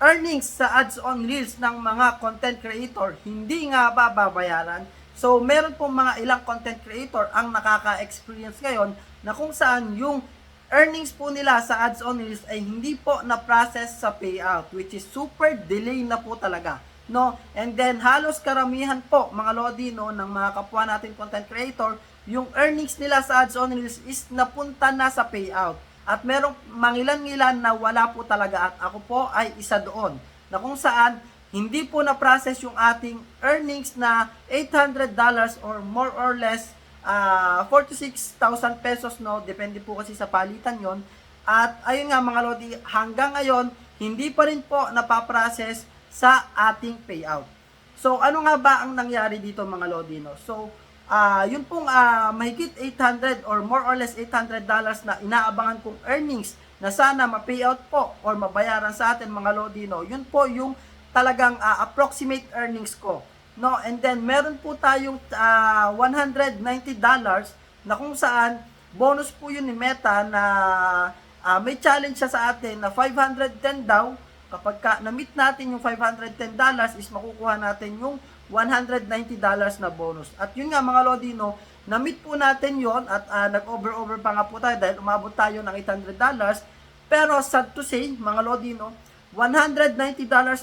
earnings sa ads on reels ng mga content creator hindi nga ba babayaran? So, meron pong mga ilang content creator ang nakaka-experience ngayon na kung saan yung earnings po nila sa ads on reels ay hindi po na-process sa payout which is super delay na po talaga. No? And then halos karamihan po mga lodi no ng mga kapwa natin content creator, yung earnings nila sa ads on reels is napunta na sa payout. At merong mangilan-ngilan na wala po talaga at ako po ay isa doon na kung saan hindi po na-process yung ating earnings na $800 or more or less ah 46,000 pesos no? Depende po kasi sa palitan yon at ayun nga mga lodi hanggang ngayon hindi pa rin po napaprocess sa ating payout. So ano nga ba ang nangyari dito mga lodi no? So ah yun pong ah, mahigit 800 or more or less 800 dollars na inaabangan kong earnings na sana ma-payout po or mabayaran sa atin mga lodi no yun po yung talagang ah, approximate earnings ko No, and then meron po tayong ah, $190 na kung saan bonus po yun ni Meta na ah, may challenge siya sa atin na 510 daw. Kapag ka, na-meet natin yung $510 is makukuha natin yung $190 na bonus. At yun nga mga Lodino, na-meet po natin yon at ah, nag-over-over pa nga po tayo dahil umabot tayo ng $800. Pero sad to say, mga Lodino, $190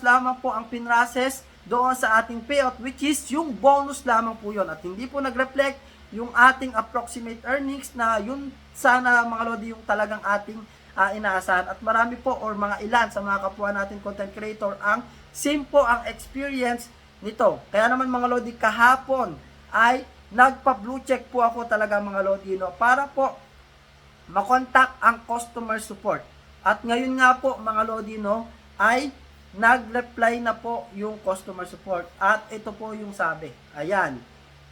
lamang po ang pinrases doon sa ating payout which is yung bonus lamang po yon at hindi po nag-reflect yung ating approximate earnings na yun sana mga lodi yung talagang ating ah, inaasahan at marami po or mga ilan sa mga kapwa natin content creator ang same ang experience nito kaya naman mga lodi kahapon ay nagpa blue check po ako talaga mga lodi no para po makontak ang customer support. At ngayon nga po mga Lodi no, ay nag-reply na po yung customer support. At ito po yung sabi. Ayan.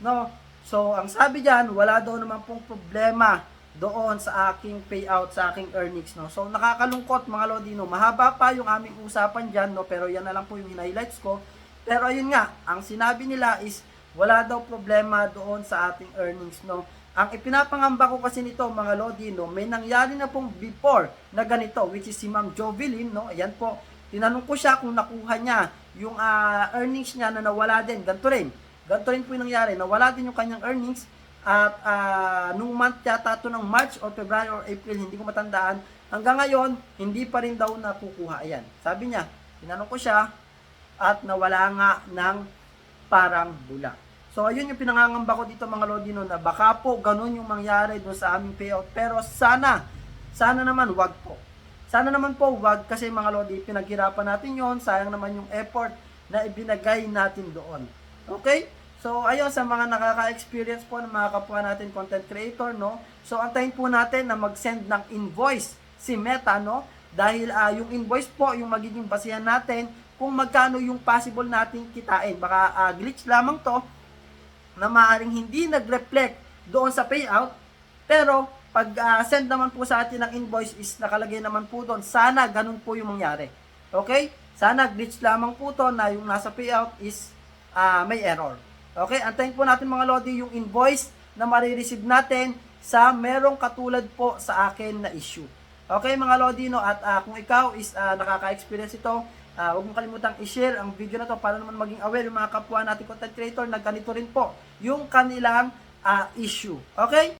No? So, ang sabi diyan, wala daw naman pong problema doon sa aking payout, sa aking earnings, no. So, nakakalungkot mga Lodi, no. Mahaba pa yung aming usapan diyan, no, pero yan na lang po yung highlights ko. Pero ayun nga, ang sinabi nila is wala daw problema doon sa ating earnings, no. Ang ipinapangamba ko kasi nito mga Lodi, no, may nangyari na pong before na ganito, which is si Ma'am Jovelyn, no, ayan po, tinanong ko siya kung nakuha niya yung ah, earnings niya na nawala din, ganito rin, ganito rin po yung nangyari, nawala din yung kanyang earnings, at ah, nung month yata to ng March or February or April, hindi ko matandaan, hanggang ngayon, hindi pa rin daw nakukuha, ayan, sabi niya, tinanong ko siya, at nawala nga ng parang bula. So, ayun yung pinangangamba ko dito mga Lodino na baka po ganun yung mangyari doon sa aming payout. Pero sana, sana naman wag po. Sana naman po wag kasi mga Lodi, pinaghirapan natin yon Sayang naman yung effort na ibinagay natin doon. Okay? So, ayun sa mga nakaka-experience po ng mga kapwa natin content creator, no? So, antayin po natin na mag-send ng invoice si Meta, no? Dahil ah, yung invoice po, yung magiging basihan natin kung magkano yung possible nating kitain. Baka ah, glitch lamang to, na maaaring hindi nag-reflect doon sa payout, pero pag ah, send naman po sa atin ng invoice is nakalagay naman po doon, sana ganun po yung mangyari. Okay? Sana glitch lamang po to na yung nasa payout is ah, may error. Okay? Antayin po natin mga Lodi yung invoice na marireceive natin sa merong katulad po sa akin na issue. Okay mga Lodi, no? At ah, kung ikaw is ah, nakaka-experience ito, Ah, huwag mong kalimutang i-share ang video na to para naman maging aware yung mga kapwa natin content creator na ganito rin po yung kanilang ah, issue. Okay?